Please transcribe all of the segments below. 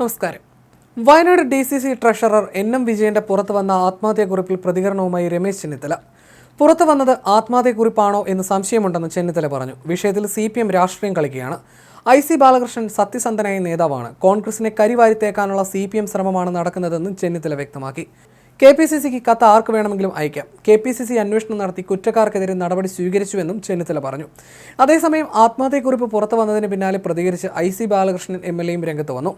നമസ്കാരം. Wayanad D C C treasurer N M വിജയന്റെ പുറത്തു വന്ന ആത്മഹത്യാക്കുറിപ്പിൽ പ്രതികരണവുമായി രമേശ് ചെന്നിത്തല. പുറത്തു വന്നത് ആത്മഹത്യാക്കുറിപ്പാണോ എന്ന് സംശയമുണ്ടെന്ന് ചെന്നിത്തല പറഞ്ഞു. വിഷയത്തിൽ സി പി എം രാഷ്ട്രീയം കളിക്കുകയാണ്. ഐ സി ബാലകൃഷ്ണൻ സത്യസന്ധനായ നേതാവാണ്. കോൺഗ്രസിനെ കരിവാരിത്തേക്കാനുള്ള സി പി എം ശ്രമമാണ് നടക്കുന്നതെന്നും ചെന്നിത്തല വ്യക്തമാക്കി. കെ പി സി സിക്ക് കത്ത് ആർക്ക് വേണമെങ്കിലും അയക്കാം. കെ പി സി സി അന്വേഷണം നടത്തി കുറ്റക്കാർക്കെതിരെ നടപടി സ്വീകരിച്ചുവെന്നും ചെന്നിത്തല പറഞ്ഞു. അതേസമയം ആത്മഹത്യക്കുറിപ്പ് പുറത്തു വന്നതിന് പിന്നാലെ പ്രതികരിച്ച് I C Balakrishnan M L എയും രംഗത്ത് വന്നു.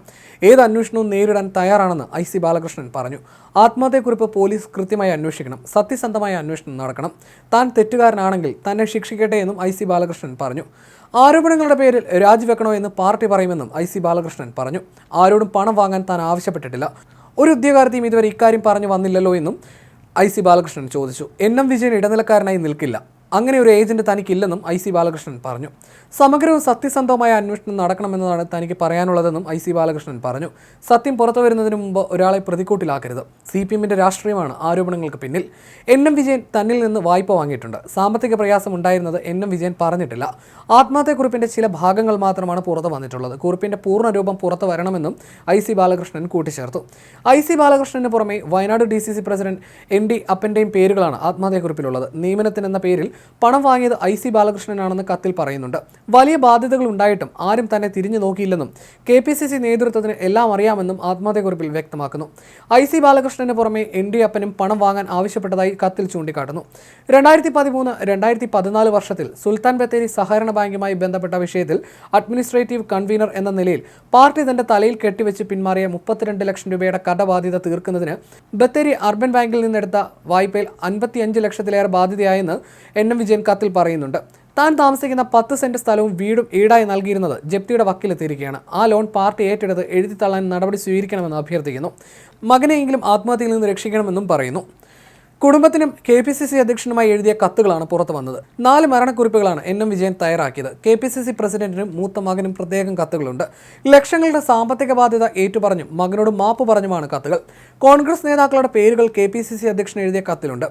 ഏത് അന്വേഷണവും നേരിടാൻ തയ്യാറാണെന്ന് ഐ സി ബാലകൃഷ്ണൻ പറഞ്ഞു. ആത്മഹത്യക്കുറിപ്പ് പോലീസ് കൃത്യമായി അന്വേഷിക്കണം. സത്യസന്ധമായ അന്വേഷണം നടക്കണം. താൻ തെറ്റുകാരനാണെങ്കിൽ തന്നെ ശിക്ഷിക്കട്ടെ എന്നും ഐ സി ബാലകൃഷ്ണൻ പറഞ്ഞു. ആരോപണങ്ങളുടെ പേരിൽ രാജിവെക്കണോ എന്ന് പാർട്ടി പറയുമെന്നും ഐ സി ബാലകൃഷ്ണൻ പറഞ്ഞു. ആരോടും പണം വാങ്ങാൻ താൻ ആവശ്യപ്പെട്ടിട്ടില്ല. ഒരു ഉദ്യോഗാർത്ഥിയും ഇതുവരെ ഇക്കാര്യം പറഞ്ഞു വന്നില്ലല്ലോ എന്നും ഐ സി ബാലകൃഷ്ണൻ ചോദിച്ചു. എൻ എം വിജയൻ ഇടനിലക്കാരനായി നിൽക്കില്ല. അങ്ങനെ ഒരു ഏജന്റ് തനിക്കില്ലെന്നും ഐ സി ബാലകൃഷ്ണൻ പറഞ്ഞു. സമഗ്രവും സത്യസന്ധവുമായ അന്വേഷണം നടക്കണമെന്നതാണ് തനിക്ക് പറയാനുള്ളതെന്നും ഐ സി ബാലകൃഷ്ണൻ പറഞ്ഞു. സത്യം പുറത്തു വരുന്നതിന് മുമ്പ് ഒരാളെ പ്രതിക്കൂട്ടിലാക്കരുത്. സി പി എമ്മിന്റെ രാഷ്ട്രീയമാണ് ആരോപണങ്ങൾക്ക് പിന്നിൽ. എൻ എം വിജയൻ തന്നിൽ നിന്ന് വായ്പ വാങ്ങിയിട്ടുണ്ട്. സാമ്പത്തിക പ്രയാസം ഉണ്ടായിരുന്നത് എൻ എം വിജയൻ പറഞ്ഞിട്ടില്ല. ആത്മഹത്യക്കുറിപ്പിന്റെ ചില ഭാഗങ്ങൾ മാത്രമാണ് പുറത്തു വന്നിട്ടുള്ളത്. കുറിപ്പിന്റെ പൂർണ രൂപം പുറത്തു വരണമെന്നും ഐ സി ബാലകൃഷ്ണൻ കൂട്ടിച്ചേർത്തു. ഐ സി ബാലകൃഷ്ണന് പുറമെ Wayanad D C C president N D അപ്പന്റെയും പേരുകളാണ് ആത്മഹത്യക്കുറിപ്പിലുള്ളത്. കുറിപ്പിലുള്ളത് എന്ന പേരിൽ പണം വാങ്ങിയത് ഐ സി ബാലകൃഷ്ണനാണെന്ന് കത്തിൽ പറയുന്നുണ്ട്. വലിയ ബാധ്യതകൾ ഉണ്ടായിട്ടും ആരും തന്നെ തിരിഞ്ഞു നോക്കിയില്ലെന്നും കെ പി സി സി നേതൃത്വത്തിന് എല്ലാം അറിയാമെന്നും ആത്മഹത്യക്കുറിപ്പിൽ വ്യക്തമാക്കുന്നു. ഐ സി ബാലകൃഷ്ണന് പുറമെ എൻ ഡി അപ്പനും പണം വാങ്ങാൻ ആവശ്യപ്പെട്ടതായി കത്തിൽ ചൂണ്ടിക്കാട്ടുന്നു. രണ്ടായിരത്തി പതിമൂന്ന് രണ്ടായിരത്തി പതിനാല് വർഷത്തിൽ സുൽത്താൻ ബത്തേരി സഹകരണ ബാങ്കുമായി ബന്ധപ്പെട്ട വിഷയത്തിൽ അഡ്മിനിസ്ട്രേറ്റീവ് കൺവീനർ എന്ന നിലയിൽ പാർട്ടി തന്റെ തലയിൽ കെട്ടിവെച്ച് പിന്മാറിയ മുപ്പത്തിരണ്ട് ലക്ഷം രൂപയുടെ കടബാധ്യത തീർക്കുന്നതിന് ബത്തേരി അർബൻ ബാങ്കിൽ നിന്നെടുത്ത വായ്പയിൽ അൻപത്തിയഞ്ച് ലക്ഷത്തിലേറെ ബാധ്യതയായെന്ന് എൻ വിജയൻ കത്തിൽ പറയുന്നുണ്ട്. താൻ താമസിക്കുന്ന പത്ത് സെന്റ് സ്ഥലവും വീടും ഈടായി നൽകിയിരുന്നത് ജപ്തിയുടെ വക്കിലെത്തിയിരിക്കുകയാണ്. ആ ലോൺ പാർട്ടി ഏറ്റെടുത്ത് എഴുതി തള്ളാൻ നടപടി സ്വീകരിക്കണമെന്ന് അഭ്യർത്ഥിക്കുന്നു. മകനെയെങ്കിലും ആത്മഹത്യയിൽ നിന്ന് രക്ഷിക്കണമെന്നും പറയുന്നു. കുടുംബത്തിനും കെ പി സി സി അധ്യക്ഷനുമായി എഴുതിയ കത്തുകളാണ് പുറത്തു വന്നത്. നാല് മരണക്കുറിപ്പുകളാണ് എൻ എം വിജയൻ തയ്യാറാക്കിയത്. കെ പി സി സി പ്രസിഡന്റിനും മൂത്ത മകനും പ്രത്യേകം കത്തുകളുണ്ട്. ലക്ഷങ്ങളുടെ സാമ്പത്തിക ബാധ്യത ഏറ്റുപറഞ്ഞും മകനോട് മാപ്പ് പറഞ്ഞുമാണ് കത്തുകൾ. കോൺഗ്രസ് നേതാക്കളുടെ പേരുകൾ കെ പി സി സി അധ്യക്ഷൻ എഴുതിയ കത്തിലുണ്ട്.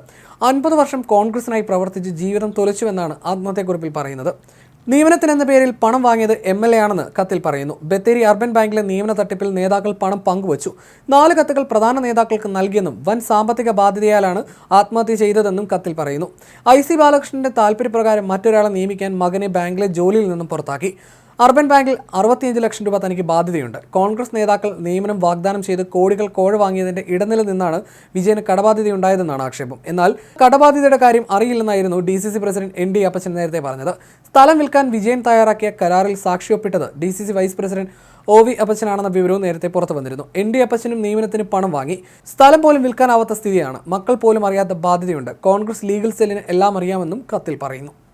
അൻപത് വർഷം കോൺഗ്രസിനായി പ്രവർത്തിച്ച് ജീവിതം തൊലച്ചുവെന്നാണ് ആത്മഹത്യക്കുറിപ്പിൽ പറയുന്നത്. നിയമനത്തിനെന്ന പേരിൽ പണം വാങ്ങിയത് എം എൽ എ ആണെന്ന് കത്തിൽ പറയുന്നു. ബത്തേരി അർബൻ ബാങ്കിലെ നിയമന തട്ടിപ്പിൽ നേതാക്കൾ പണം പങ്കുവച്ചു. നാല് കത്തുകൾ പ്രധാന നേതാക്കൾക്ക് നൽകിയെന്നും വൻ സാമ്പത്തിക ബാധ്യതയാലാണ് ആത്മഹത്യ ചെയ്തതെന്നും കത്തിൽ പറയുന്നു. ഐ സി ബാലകൃഷ്ണന്റെ താല്പര്യപ്രകാരം മറ്റൊരാളെ നിയമിക്കാൻ മകനെ ബാങ്കിലെ ജോലിയിൽ നിന്നും പുറത്താക്കി. അർബൻ ബാങ്കിൽ അറുപത്തിയഞ്ച് ലക്ഷം രൂപ തനിക്ക് ബാധ്യതയുണ്ട്. കോൺഗ്രസ് നേതാക്കൾ നിയമനം വാഗ്ദാനം ചെയ്ത് കോടികൾ കോഴ വാങ്ങിയതിന്റെ ഇടനില നിന്നാണ് വിജയന് കടബാധ്യതയുണ്ടായതെന്നാണ് ആക്ഷേപം. എന്നാൽ കടബാധ്യതയുടെ കാര്യം അറിയില്ലെന്നായിരുന്നു D C C president N D Appachan നേരത്തെ പറഞ്ഞത്. സ്ഥലം വിൽക്കാൻ വിജയൻ തയ്യാറാക്കിയ കരാറിൽ സാക്ഷിയൊപ്പിട്ടത് D C C vice president O V അപ്പച്ചനാണെന്ന വിവരവും നേരത്തെ പുറത്തു വന്നിരുന്നു. എൻ ഡി അപ്പച്ചനും നിയമനത്തിന് പണം വാങ്ങി. സ്ഥലം പോലും വിൽക്കാനാവാത്ത സ്ഥിതിയാണ്. മക്കൾ പോലും അറിയാത്ത ബാധ്യതയുണ്ട്. കോൺഗ്രസ് ലീഗൽ സെല്ലിന് എല്ലാം അറിയാമെന്നും കത്തിൽ പറയുന്നു.